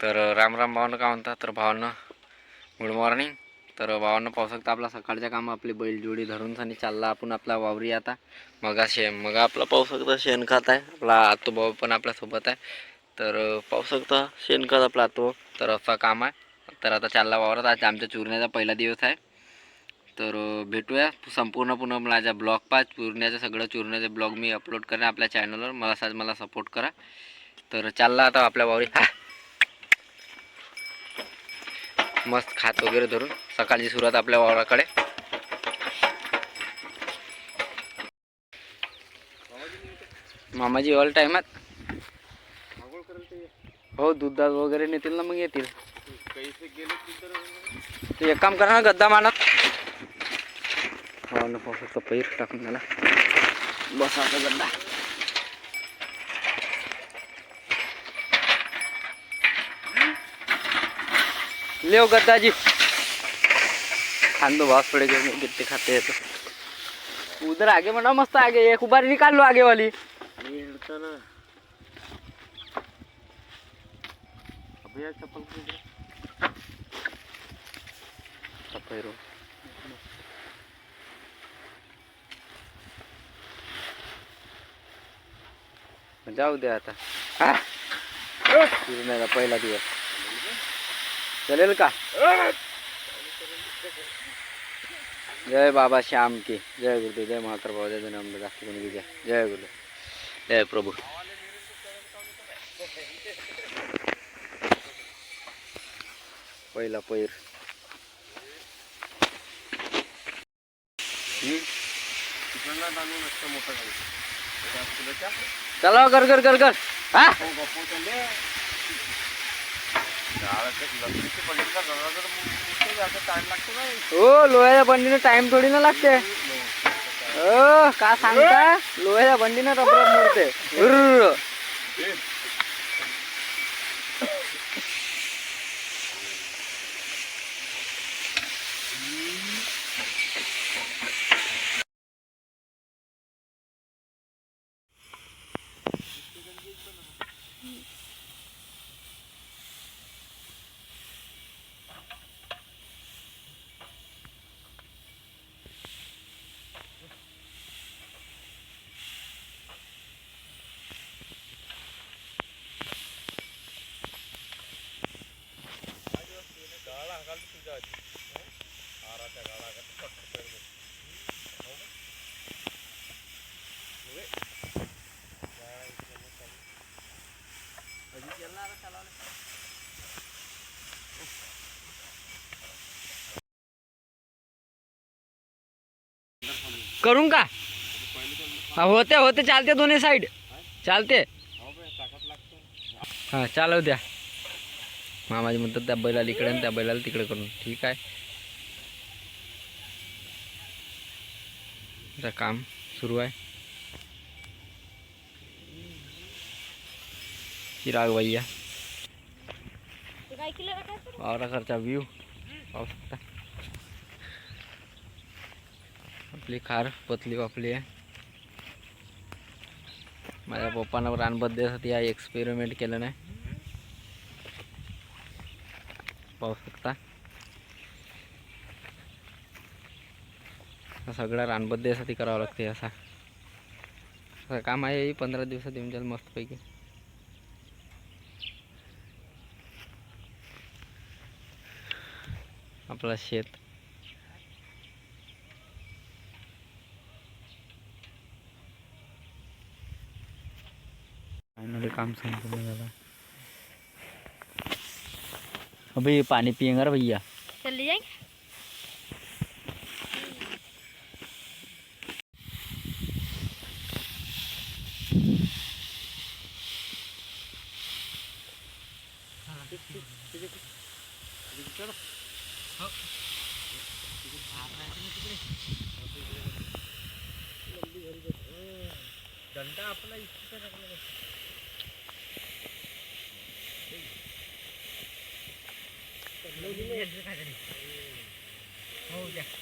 तर राम राम भावानं काय म्हणतात तर भावानं गुड मॉर्निंग तर भावानं पाहू शकता आपला सकाळच्या काम आपली बैलजोडी धरून आणि चालला आपण आपला वावरी आता. मगा शेण मग आपला पाहू शकता शेणखत आहे. आपला आतो भाऊ पण आपल्यासोबत आहे. तर पाहू शकता शेणखत आपला आतो तर असा काम आहे. तर आता चालला वावरात. आज आमच्या चुरण्याचा पहिला दिवस आहे. तर भेटूया. संपूर्ण पुन्हा माझ्या ब्लॉग पाच चुरण्याचं सगळं चुरण्याचे ब्लॉग मी अपलोड करेन आपल्या चॅनलवर मला सा मला सपोर्ट करा. तर चालला आता आपल्या वावरी. मस्त खात वगैरे धरून. सकाळची सुरुवात आपल्या वावराकडे. मामाजी ऑल टाइमात हो दुधात वगैरे नेतील ना मग येतील. एक काम करा ना गद्दा मानत हो ना पावसाचा पैर टाकून झाला. बस आता गड्डा. लेव गद्दाजी खान दो बहुत पड़े गए कितने खाते तो उधर आगे बना मस्त आगे. एक उबारी निकाल लो आगे वाली चप्पल जाऊ दे आता. हा? पहिला दिवस. चलेल का? जय बाबा श्याम की. जय गुरुदेव जय महातर बाबा जय नाम जास्त कोणी जय जय गुरुदेव जय प्रभू. पहिला पैर. हम्म? चला कर कर कर कर. हा? हो लोह्याच्या बंडीनं टाइम थोडी ना लागते. हो का सांगता? लोह्याच्या बंडीनं रबरब मोडते. करून का? हा, होते होते चालते दोन्ही साईड चालते. हा चालव द्या. मामाजी म्हणतात त्या बैलाला इकडे आणि त्या बैलाला तिकडे करून. ठीक आहे. काम सुरू आहे. चिराग भैया वावराकडचा व्ह्यू पाहू शकता. आपली खार पतली वापली आहे. माझ्या पप्पानं रानबद्दसाठी हा एक्सपेरिमेंट केलं नाही पाहू शकता. सगळ्या सगळा करावं लागते असा. असं काम आहे पंधरा दिवसात येऊन जाईल मस्तपैकी. आपला शेत. Lebih panik, dienggar apa lagi? 没事，没事。好，再见。